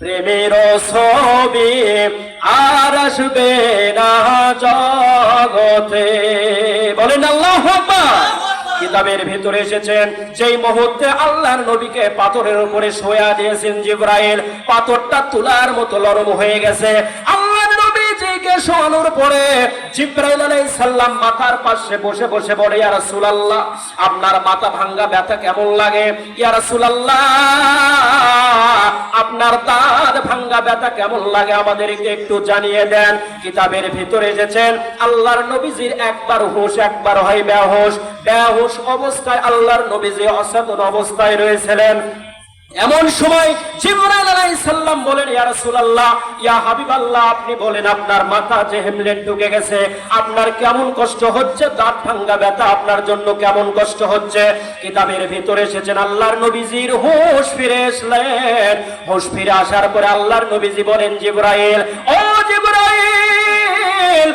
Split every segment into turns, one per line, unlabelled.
প্রেমের ছবি আর আসবে না জগতে। বলেন আল্লাহ কিতাবের ভিতরে এসেছেন, যেই মুহূর্তে আল্লাহর নবীকে পাথরের উপরে শোয়া দিয়েছেন জিব্রাইল, পাথরটা তুলার মতো নরম হয়ে গেছে। আল্লাহর নবীজিকে শোয়ানোর পরে জিব্রাইল আলাইহিস সালাম মাথার পাশে বসে বসে বলে, ইয়া রাসূলুল্লাহ, আপনার মাথা ভাঙ্গা ব্যথা কেমন লাগে? ইয়া রাসূলুল্লাহ আপনার দাঁত ভাঙ্গা ব্যথা কেমন লাগে আমাদেরকে একটু জানিয়ে দেন। কিতাবের ভিতরে এসেছেন, আল্লাহর নবীজির একবার হুশ, একবার হয় বেহুশ। বেহুশ অবস্থায় আল্লাহর নবীজি অসাধন অবস্থায় রয়েছিলেন। এমন সময় জিবরাইল আলাইহিস সালাম বলেন, ইয়া রাসূলুল্লাহ, ইয়া হাবিবাল্লাহ, আপনি বলেন, আপনার মাথা যে হেমলেট ঢুকে গেছে। আপনার কেমন কষ্ট হচ্ছে? দাঁত ভাঙ্গা ব্যথা আপনার জন্য কেমন কষ্ট হচ্ছে? কিতাবের ভিতরে এসেছেন, আল্লাহর নবীজির হুঁশ ফিরে আসলেন হুঁশ ফিরে আসার পরে আল্লাহর নবীজি বলেন, জিবরাইল, ও জিবরাইল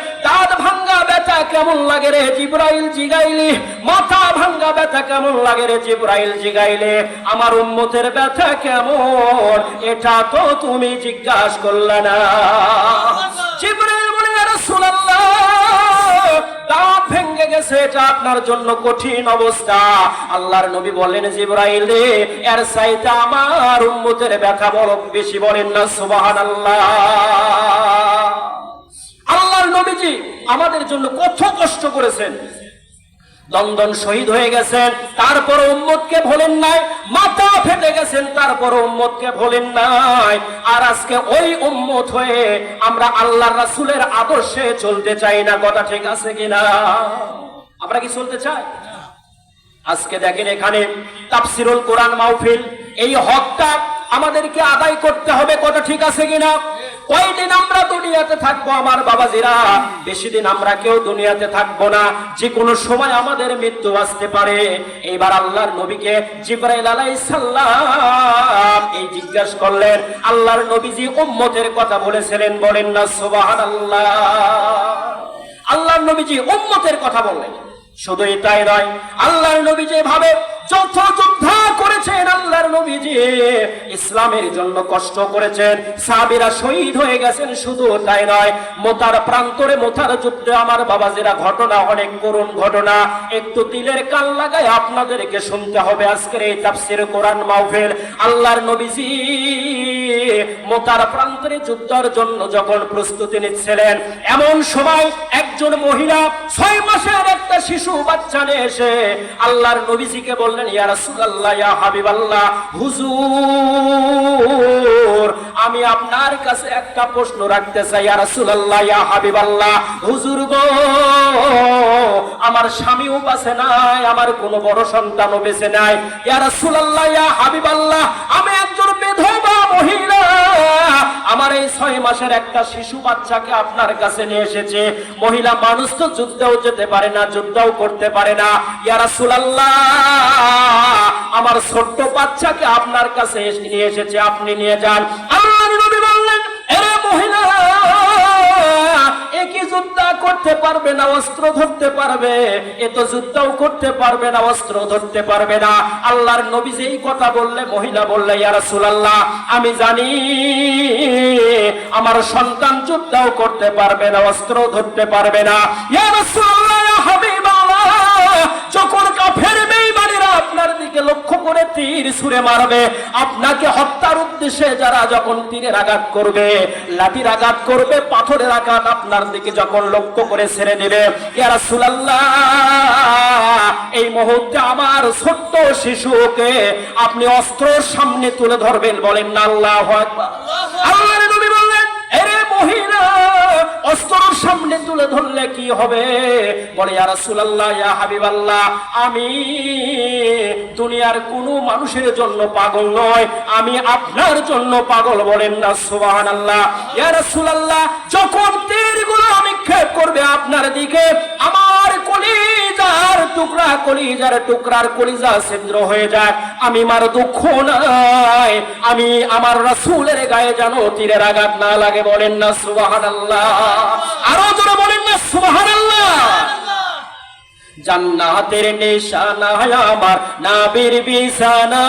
কেমন লাগে রে জিব্রাইল জিগাইলি? মাথা ভাঙ্গা ব্যথা কেমন লাগে রে জিব্রাইল জিগাইলে? আমার উম্মতের ব্যথা কেমন? এটা তো তুমি জিজ্ঞাসা করলে না। জিব্রাইল বলে রাসূলুল্লাহ ভেঙে গেছে, এটা আপনার জন্য কঠিন অবস্থা। আল্লাহর নবী বললেন জিব্রাইল রে, এর চাইতে আমার উম্মতের ব্যথা বড় বেশি বলেন না, সুবহানাল্লাহ। আল্লাহর নবীজি আমাদের জন্য কত কষ্ট করেছেন। দন্দন শহীদ হয়ে গেছেন তারপর উম্মতকে ভোলেন নাই, মাথা ফেটে গেছেন তারপর উম্মতকে ভোলেন নাই। আর আজকে ওই উম্মত হয়ে আমরা আল্লাহ রাসূলের আদর্শে চলতে চাই না, কথা ঠিক আছে কিনা? আমরা কি চলতে চাই? আজকে দেখেন এখানে তাফসিরুল কোরআন মাহফিল, এই হকটা আমাদেরকে আদায় করতে হবে, কথা ঠিক আছে কিনা? কয়দিন আমরা দুনিয়াতে থাকব আমার বাবাজিরা? বেশি দিন আমরা কেউ দুনিয়াতে থাকব না। যে কোনো সময় আমাদের মৃত্যু আসতে পারে। এইবার আল্লাহর নবীকে জিব্রাইল আলাইহিস সালাম এই জিজ্ঞাসা করলেন, আল্লাহর নবীজি উম্মতের কথা বলেছিলেন বলেন না, সুবহানাল্লাহ। আল্লাহর নবীজি উম্মতের কথা বললেন। শুধু এটাই নয়, আল্লাহর নবী যেভাবে যত যোদ্ধা করেছেন আল্লাহর নবীজি। ইসলামের জন্য কষ্ট করেছেন। সাবিরা শহীদ হয়ে গেছেন, শুধু তাই নয়, মোতার প্রান্তরে মোতার যুদ্ধে আমার বাবাজিরা ঘটনা, অনেক করুণ ঘটনা। একটু দিলের কান লাগায় আপনাদেরকে শুনতে হবে আজকের এই তাফসির কোরআন মাহফিল। আল্লাহর নবীজি মোতার প্রান্তরে যুদ্ধের জন্য যখন প্রস্তুতি নিচ্ছিলেন, এমন সময় একজন মহিলা ছয় মাসের একটা শিশু বাচ্চা নিয়ে এসে আল্লাহর নবীজিকে বললেন, ইয়া রাসূলুল্লাহ, ইয়া হুজুর, আমি আপনার কাছে একটা প্রশ্ন রাখতে চাই রাসূলুল্লাহ, ইয়া হাবিবাল্লাহ, হুজুর গো, আমার স্বামীও বাঁচে নাই, আমার বড় সন্তানও বেঁচে নাই। ইয়া হাবিবাল্লাহ, আমি একজন বিধবা মহিলা, আমার এই ছয় মাসের একটা শিশু বাচ্চাকে আপনার কাছে নিয়ে এসেছে। মহিলা মানুষ তো যুদ্ধেও যেতে পারে না, যুদ্ধও করতে পারে না। ইয়া রাসূলুল্লাহ আমার ছোট্ট বাচ্চাকে আপনার কাছে নিয়ে এসেছে, আপনি নিয়ে যান। আল্লাহর নবী বললেন, এরে মহিলা, একই যুদ্ধ করতে পারবে না, অস্ত্র ধরতে পারবে। যুদ্ধও করতে পারবে না, অস্ত্র ধরতে পারবে না। আল্লাহর নবী যেই কথা বললে, মহিলা বললে আমি জানি, আমার সন্তান যুদ্ধও করতে পারবে না অস্ত্র ধরতে পারবে না। ছুঁড়ে মারবে। আপনাকে হত্যার উদ্দেশ্যে যারা যখন তীরের আঘাত করবে, লাঠির আঘাত করবে, পাথরের আঘাত আপনার দিকে যখন লক্ষ্য করে ছেড়ে দেবে ইয়ারা সুলাল্লাহ এই মুহূর্তে আমার ছোট্ট শিশুকে আপনি অস্ত্রের সামনে তুলে ধরবেন। বলেন না আল্লাহ আকবার। সামনে তুলে ধরলে কি হবে? বলে হাবিবাল্লাহ, আমি দুনিয়ার কোন মানুষের জন্য পাগল নয়। আমি আপনার জন্য পাগল বলেন না, সুবহানাল্লাহ। ইয়া রাসূলুল্লাহ, যখন তীরগুলো নিক্ষেপ করবে আপনার দিকে, আমার কলিজার টুকরা কলিজার টুকরার কলিজা ছিদ্র হয়ে যায়, আমি মার দুঃখ নাই, আমি আমার রাসূলের গায়ে জানো তীরের আঘাত না লাগে, বলেন না সুবহানাল্লাহ। আরও জোরে বলেন না সুবহানাল্লাহ। জান্নাতের নিশানা আমার নাবির বিছানা।